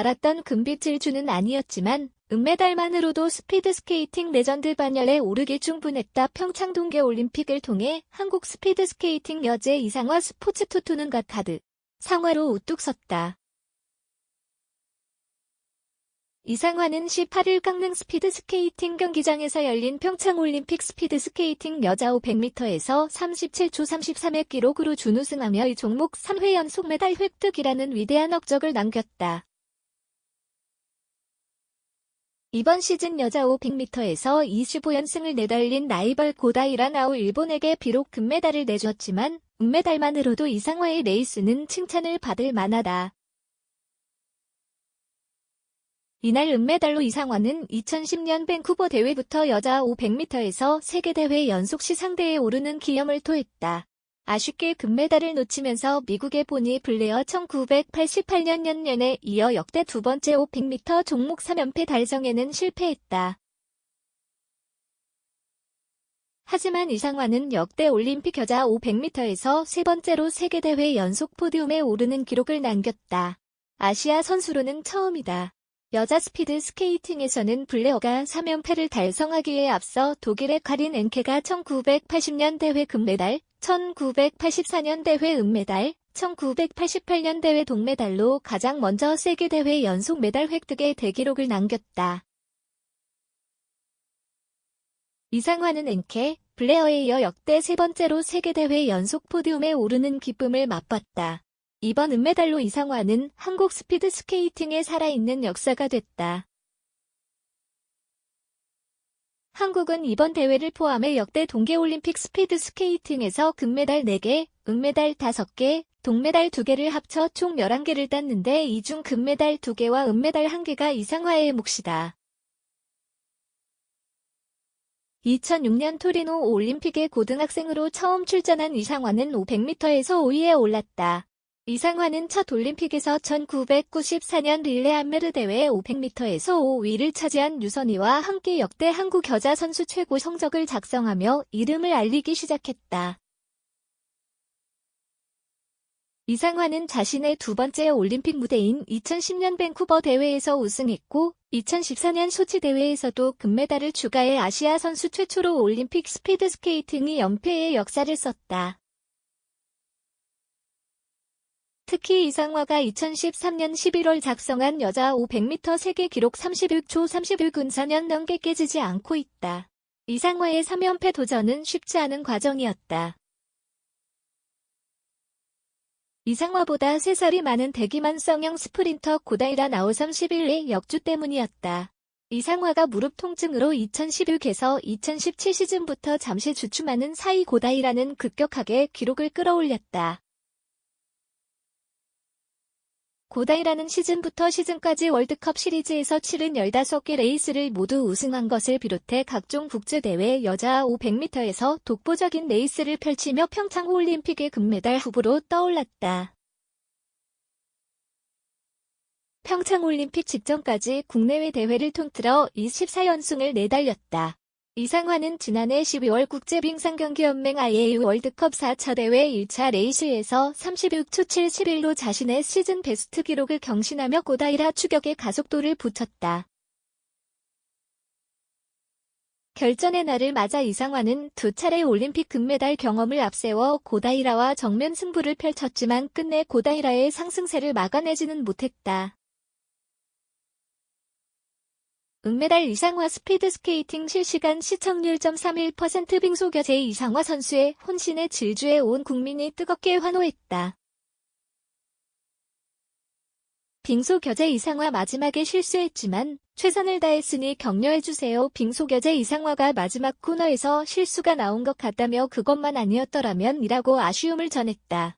달았던 금빛 질주는 아니었지만 은메달만으로도 스피드 스케이팅 레전드 반열에 오르기 충분했다. 평창 동계 올림픽을 통해 한국 스피드 스케이팅 여제 이상화 스포츠 투투는 가카드 상화로 우뚝 섰다. 이상화는 18일 강릉 스피드 스케이팅 경기장에서 열린 평창올림픽 스피드 스케이팅 여자 500m에서 37초 33의 기록으로 준우승하며 이 종목 3회 연속 메달 획득이라는 위대한 업적을 남겼다. 이번 시즌 여자 500m에서 25연승을 내달린 라이벌 고다이라 나우 일본에게 비록 금메달을 내줬지만 은메달만으로도 이상화의 레이스는 칭찬을 받을 만하다. 이날 은메달로 이상화는 2010년 밴쿠버 대회부터 여자 500m에서 세계대회 연속 시상대에 오르는 기염을 토했다. 아쉽게 금메달을 놓치면서 미국의 보니 블레어 1988년 연년에 이어 역대 두 번째 500m 종목 3연패 달성에는 실패했다. 하지만 이상화는 역대 올림픽 여자 500m에서 세 번째로 세계대회 연속 포디움에 오르는 기록을 남겼다. 아시아 선수로는 처음이다. 여자 스피드 스케이팅에서는 블레어가 3연패를 달성하기에 앞서 독일의 카린 엔케가 1980년 대회 금메달, 1984년 대회 은메달, 1988년 대회 동메달로 가장 먼저 세계대회 연속 메달 획득의 대기록을 남겼다. 이상화는 엔케, 블레어에 이어 역대 세 번째로 세계대회 연속 포디움에 오르는 기쁨을 맛봤다. 이번 은메달로 이상화는 한국 스피드 스케이팅에 살아있는 역사가 됐다. 한국은 이번 대회를 포함해 역대 동계올림픽 스피드 스케이팅에서 금메달 4개, 은메달 5개, 동메달 2개를 합쳐 총 11개를 땄는데 이 중 금메달 2개와 은메달 1개가 이상화의 몫이다. 2006년 토리노 올림픽에 고등학생으로 처음 출전한 이상화는 500m에서 5위에 올랐다. 이상화는 첫 올림픽에서 1994년 릴레 안메르 대회 500m에서 5위를 차지한 유선이와 함께 역대 한국 여자 선수 최고 성적을 작성하며 이름을 알리기 시작했다. 이상화는 자신의 두 번째 올림픽 무대인 2010년 밴쿠버 대회에서 우승했고 2014년 소치 대회에서도 금메달을 추가해 아시아 선수 최초로 올림픽 스피드 스케이팅이 연패의 역사를 썼다. 특히 이상화가 2013년 11월 작성한 여자 500m 세계 기록 31초 31분 4년 넘게 깨지지 않고 있다. 이상화의 3연패 도전은 쉽지 않은 과정이었다. 이상화보다 3살이 많은 대기만 성형 스프린터 고다이라 나우 31의 역주 때문이었다. 이상화가 무릎 통증으로 2016에서 2017 시즌부터 잠시 주춤하는 사이 고다이라는 급격하게 기록을 끌어올렸다. 고다이라는 시즌부터 시즌까지 월드컵 시리즈에서 치른 15개 레이스를 모두 우승한 것을 비롯해 각종 국제대회 여자 500m에서 독보적인 레이스를 펼치며 평창올림픽의 금메달 후보로 떠올랐다. 평창올림픽 직전까지 국내외 대회를 통틀어 24연승을 내달렸다. 이상화는 지난해 12월 국제빙상경기연맹 IAU 월드컵 4차 대회 1차 레이스에서 36초 71로 자신의 시즌 베스트 기록을 경신하며 고다이라 추격에 가속도를 붙였다. 결전의 날을 맞아 이상화는 두 차례 올림픽 금메달 경험을 앞세워 고다이라와 정면 승부를 펼쳤지만 끝내 고다이라의 상승세를 막아내지는 못했다. 은메달 이상화 스피드 스케이팅 실시간 시청률 0.31% 빙소겨제 이상화 선수의 혼신의 질주에 온 국민이 뜨겁게 환호했다. 빙소 겨제 이상화 마지막에 실수했지만 최선을 다했으니 격려해주세요. 빙소 겨제 이상화가 마지막 코너에서 실수가 나온 것 같다며 그것만 아니었더라면 이라고 아쉬움을 전했다.